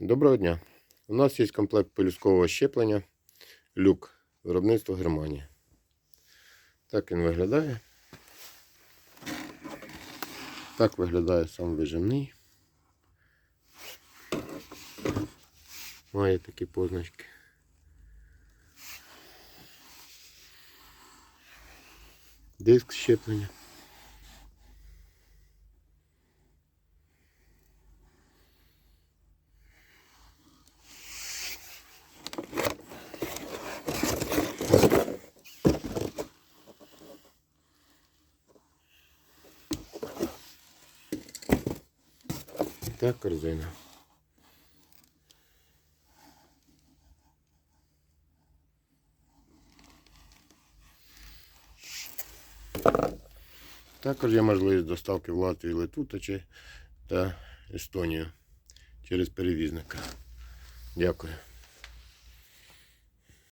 Доброго дня. У нас є комплект пелюскового щеплення люк виробництва Германія. Так він виглядає. Так виглядає сам вижимний. Має такі позначки. Диск щеплення. Та корзина. Також є можливість доставки в Латвію, чи- та Естонію через перевізника. Дякую.